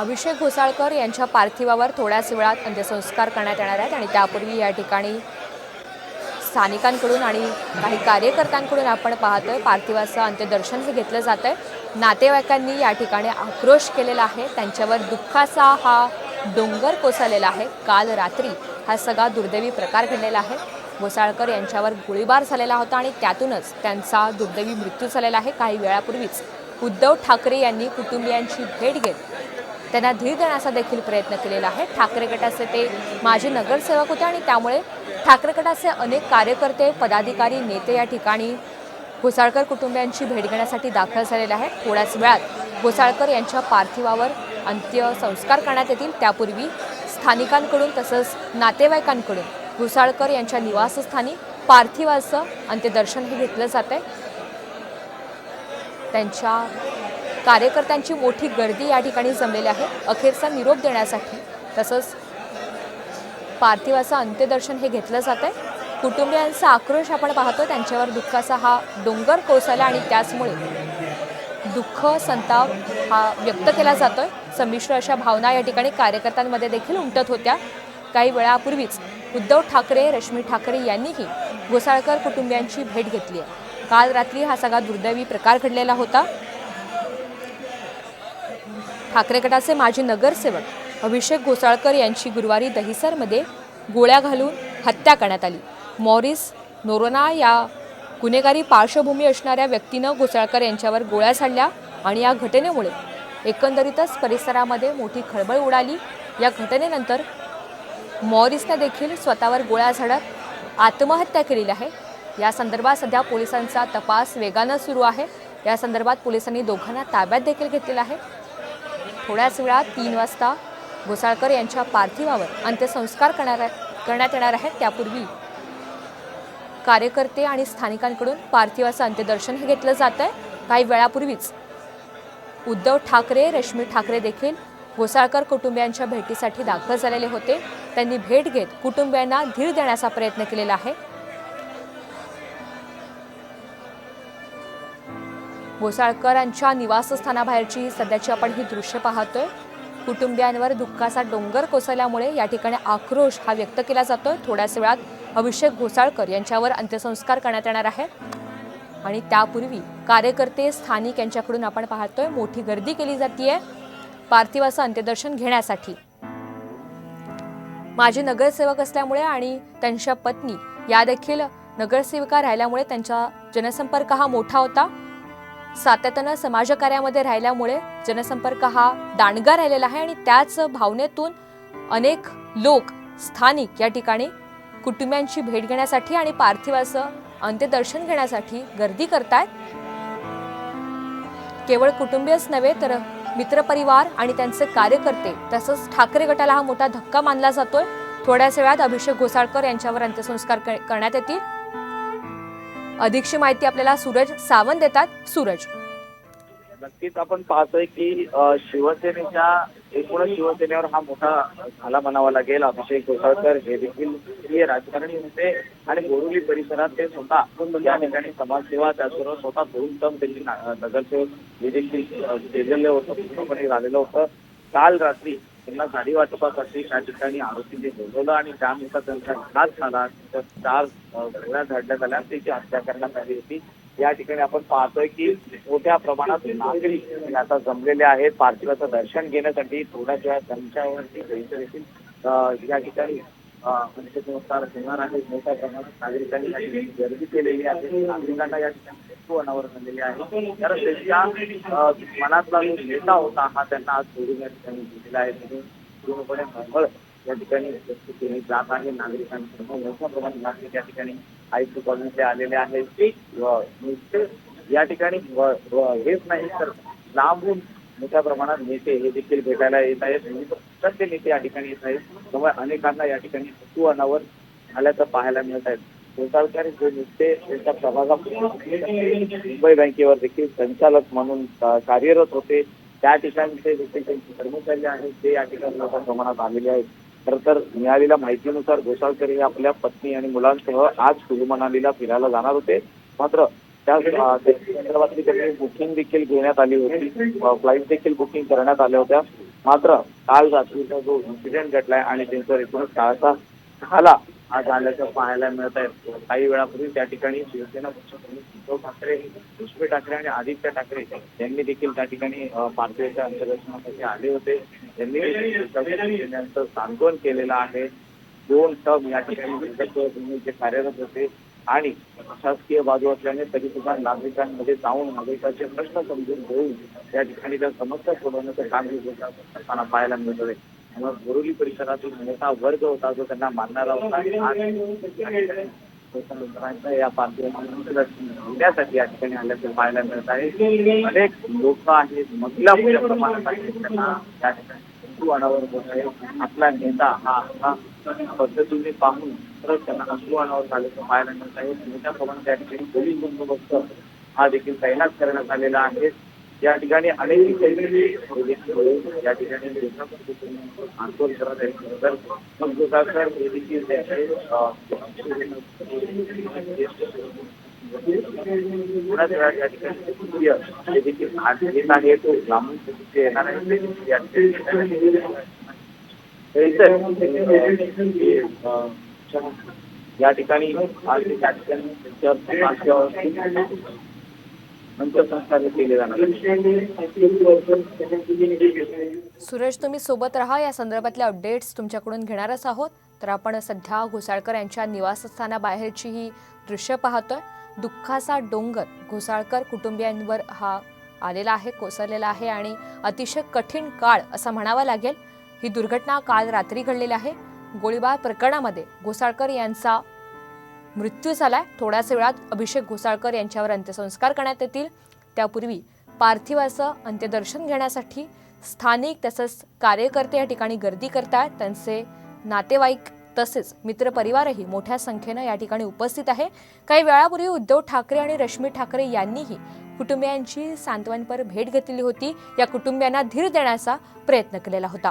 अभिषेक घोसाळकर यांच्या पार्थिवावर थोड्याच वेळात अंत्यसंस्कार करण्यात येणार आहेत आणि त्यापूर्वी या ठिकाणी स्थानिकांकडून आणि काही कार्यकर्त्यांकडून आपण पाहतोय पार्थिवाचं अंत्यदर्शन घेतलं जात आहे नातेवाईकांनी या ठिकाणी आक्रोश केलेला आहे. त्यांच्यावर दुःखाचा हा डोंगर कोसळलेला आहे. काल रात्री हा सगळा दुर्दैवी प्रकार घडलेला आहे. घोसाळकर यांच्यावर गोळीबार झालेला होता आणि त्यातूनच त्यांचा दुर्दैवी मृत्यू झालेला आहे. काही वेळापूर्वीच उद्धव ठाकरे यांनी कुटुंबियांची भेट घेत त्यांना धीर देण्याचा देखील प्रयत्न केलेला आहे. ठाकरे गटाचे ते माजी नगरसेवक होते आणि त्यामुळे ठाकरे गटाचे अनेक कार्यकर्ते पदाधिकारी नेते या ठिकाणी घोसाळकर कुटुंबियांची भेट घेण्यासाठी दाखल झालेले आहेत. थोड्याच वेळात घोसाळकर यांच्या पार्थिवावर अंत्यसंस्कार करण्यात येतील. त्यापूर्वी स्थानिकांकडून तसंच नातेवाईकांकडून घोसाळकर यांच्या निवासस्थानी पार्थिवाचं अंत्यदर्शनही घेतलं जात आहे त्यांच्या कार्यकर्त्यांची मोठी गर्दी या ठिकाणी जमलेली आहे. अखेरचा निरोप देण्यासाठी तसंच पार्थिवाचं अंत्यदर्शन हे घेतलं जात आहे. कुटुंबियांचा आक्रोश आपण पाहतो त्यांच्यावर दुःखाचा हा डोंगर कोसळला आणि त्याचमुळे दुःख संताप हा व्यक्त केला जातोय. संमिश्र अशा भावना या ठिकाणी कार्यकर्त्यांमध्ये देखील उमटत होत्या. काही वेळापूर्वीच उद्धव ठाकरे रश्मी ठाकरे यांनीही घोसाळकर कुटुंबियांची भेट घेतली आहे. काल रात्री हा सगळा दुर्दैवी प्रकार घडलेला होता. ठाकरे गटाचे माजी नगरसेवक अभिषेक घोसाळकर यांची गुरुवारी दहिसरमध्ये गोळ्या घालून हत्या करण्यात आली. मॉरिस नोरोना या गुन्हेगारी पार्श्वभूमी असणाऱ्या व्यक्तीनं घोसाळकर यांच्यावर गोळ्या झाडल्या आणि या घटनेमुळे एकंदरीतच परिसरामध्ये मोठी खळबळ उडाली. या घटनेनंतर मॉरिसने देखील स्वतःवर गोळ्या झाडत आत्महत्या केलेली आहे. या संदर्भात सध्या पोलिसांचा तपास वेगानं सुरू आहे. या संदर्भात पोलिसांनी दोघांना ताब्यात देखील घेतलेला आहे. थोड्याच वेळात तीन वाजता घोसाळकर यांच्या पार्थिवावर अंत्यसंस्कार करणार करण्यात येणार आहेत त्यापूर्वी कार्यकर्ते आणि स्थानिकांकडून पार्थिवाचं अंत्यदर्शन हे घेतलं जात आहे काही वेळापूर्वीच उद्धव ठाकरे रश्मी ठाकरे देखील घोसाळकर कुटुंबियांच्या भेटीसाठी दाखल झालेले होते. त्यांनी भेट घेत कुटुंबियांना धीर देण्याचा प्रयत्न केलेला आहे. घोसाळकरांच्या निवासस्थानाबाहेरची. सध्याची आपण ही दृश्य पाहतोय. कुटुंबियांवर दुःखाचा डोंगर कोसळल्यामुळे या ठिकाणी आक्रोश हा व्यक्त केला जातोय. थोड्याच वेळात अभिषेक घोसाळकर यांच्यावर अंत्यसंस्कार करण्यात येणार आहे आणि त्यापूर्वी कार्यकर्ते स्थानिक यांच्याकडून आपण पाहतोय मोठी गर्दी केली जाते पार्थिवाचं अंत्यदर्शन घेण्यासाठी. माझे नगरसेवक असल्यामुळे आणि त्यांच्या पत्नी या देखील नगरसेविका राहिल्यामुळे त्यांचा जनसंपर्क हा मोठा होता. सातत्यानं समाजकार्यामध्ये राहिल्यामुळे जनसंपर्क हा दांडगा राहिलेला आहे आणि त्याच भावनेतून अनेक लोक स्थानिक या ठिकाणी कुटुंबियांची भेट घेण्यासाठी आणि पार्थिवाचं अंत्यदर्शन घेण्यासाठी गर्दी करतायत. केवळ कुटुंबीयच नव्हे तर मित्रपरिवार आणि त्यांचे कार्यकर्ते तसंच ठाकरे गटाला हा मोठा धक्का मानला जातोय. थोड्याच वेळात अभिषेक घोसाळकर यांच्यावर अंत्यसंस्कार क- करण्यात येतील. अधिकची माहिती आपल्याला सूरज सावंत देतात. सूरज. नक्कीच आपण पाहतोय की शिवसेनेच्या एकूणच शिवसेनेवर हा मोठा झाला म्हणावा लागेल. अभिषेक घोसाळकर हे देखील हे राजकारणी होते आणि बोरुली परिसरात ते स्वतः या ठिकाणी समाजसेवा त्याचबरोबर स्वतः दोन टर्म त्यांची नगरसेवक हे देखील केलेलं होतं पूर्णपणे झालेलं होतं. काल रात्री त्यांना गाडी वाटपासाठी त्या ठिकाणी आरोपीने बोलवलं आणि त्यानुसार त्यांचा घात झाला. तर चार गोळ्या झाडण्यात आल्या त्याची हत्या करण्यात आली होती. या ठिकाणी आपण पाहतोय की मोठ्या प्रमाणात नागरिक आता जमलेले आहेत. पार्थिवाचं दर्शन घेण्यासाठी थोड्याच वेळात त्यांच्यावरती या ठिकाणी अ, म्हणजे होणार आहे मोठ्या प्रमाणात नागरिकांनी गर्दी केलेली आहे नागरिकांना या ठिकाणी अनावर झालेली आहे. तर त्यांच्या मनातला जो नेता होता हा त्यांना आज सोडून या ठिकाणी दिलेला आहे. म्हणून पूर्णपणे मंगळ या ठिकाणी व्यक्त केली जात आहे. नागरिकांसमोर मोठ्या प्रमाणात नागरिक या ठिकाणी आयुक्त कॉलनीचे आलेले आहेत. या ठिकाणी हेच नाही तर लांबून मोठ्या प्रमाणात नेते हे देखील भेटायला येत आहेत. पक्षाचे नेते या ठिकाणी येत आहेत. त्यामुळे अनेकांना या ठिकाणी वस्तू अनावर आल्याचं पाहायला मिळत आहेत कोसाळकर जे नुसते त्यांच्या प्रभागात मुंबई बँकेवर देखील संचालक म्हणून कार्यरत होते त्या ठिकाणी ते देखील त्यांचे कर्मचारी आहेत ते या ठिकाणी मोठ्या प्रमाणात आलेले आहेत. खर तर मिळालेल्या माहितीनुसार गोसाळकर हे आपल्या पत्नी आणि मुलांसह आज कुलू मनालीला फिरायला जाणार होते. मात्र त्या संदर्भातली त्यांनी बुकिंग देखील घेण्यात आली होती. फ्लाईट देखील बुकिंग करण्यात आल्या होत्या. मात्र काल रात्रीचा जो इन्सिडेंट घडलाय आणि त्यांच्यावर एकूणच काळाचा झाला हा झाल्याचं पाहायला मिळत आहे काही वेळापूर्वी त्या ठिकाणी शिवसेना पक्षप्रमुख उद्धव ठाकरे पुष्पे ठाकरे आणि आदित्य ठाकरे यांनी देखील त्या ठिकाणी अ, पार्टीच्या अंत्यदर्शनासाठी आले होते. त्यांनी सांत्वन केलेलं आहे. दोन टर्म या ठिकाणी जे कार्यरत होते आणि प्रशासकीय बाजू असल्याने तरी सुद्धा नागरिकांमध्ये जाऊन नागरिकांचे प्रश्न समजून घेऊन त्या ठिकाणी त्या समस्या सोडवण्याचं काम हे असताना पाहायला मिळत आहे त्यामुळे बोरुली परिसरातील मोठा वर्ग होता जो त्यांना मानणारा होता. आणि या ठिकाणी या या ठिकाणी आल्याचं पाहायला मिळत आहे. अनेक लोक आहेत महिला मोठ्या प्रमाणात आहेत. त्यांना या ठिकाणी अश्रू अनावर आपला नेता हा हा पद्धतीने पाहून खरंच त्यांना अश्रू अनावर झाल्याचं पाहायला मिळत आहे. मोठ्या प्रमाणात त्या ठिकाणी पोलीस बंदोबस्त हा देखील तैनात करण्यात आलेला आहे. या ठिकाणी अनेक या ठिकाणी आंदोलन करत आहे तर मग जोगाकर हे देखील या ठिकाणी हे देखील आज आहे. तो येणार आहे. या ठिकाणी आज त्या ठिकाणी सुरेश तुम्ही सोबत राहा. या संदर्भातल्या अपडेट्स तुमच्याकडून घेणारच आहोत. तर आपण सध्या घोसाळकर यांच्या निवासस्थानाबाहेरची ही दृश्य पाहतोय. दुःखाचा डोंगर घोसाळकर कुटुंबियांवर हा आलेला आहे कोसळलेला आहे आणि अतिशय कठीण काळ असं म्हणावं लागेल. ही दुर्घटना काल रात्री घडलेली आहे. गोळीबार प्रकरणामध्ये घोसाळकर यांचा मृत्यू झालाय. थोड्याच वेळात अभिषेक घोसाळकर यांच्यावर अंत्यसंस्कार करण्यात येतील. त्यापूर्वी पार्थिवाचं अंत्यदर्शन घेण्यासाठी स्थानिक तसंच कार्यकर्ते या ठिकाणी गर्दी करतायत. त्यांचे नातेवाईक तसेच मित्रपरिवारही मोठ्या संख्येनं या ठिकाणी उपस्थित आहे. काही वेळापूर्वी उद्धव ठाकरे आणि रश्मी ठाकरे यांनीही कुटुंबियांची सांत्वनपर भेट घेतलेली होती. या कुटुंबियांना धीर देण्याचा प्रयत्न केलेला होता.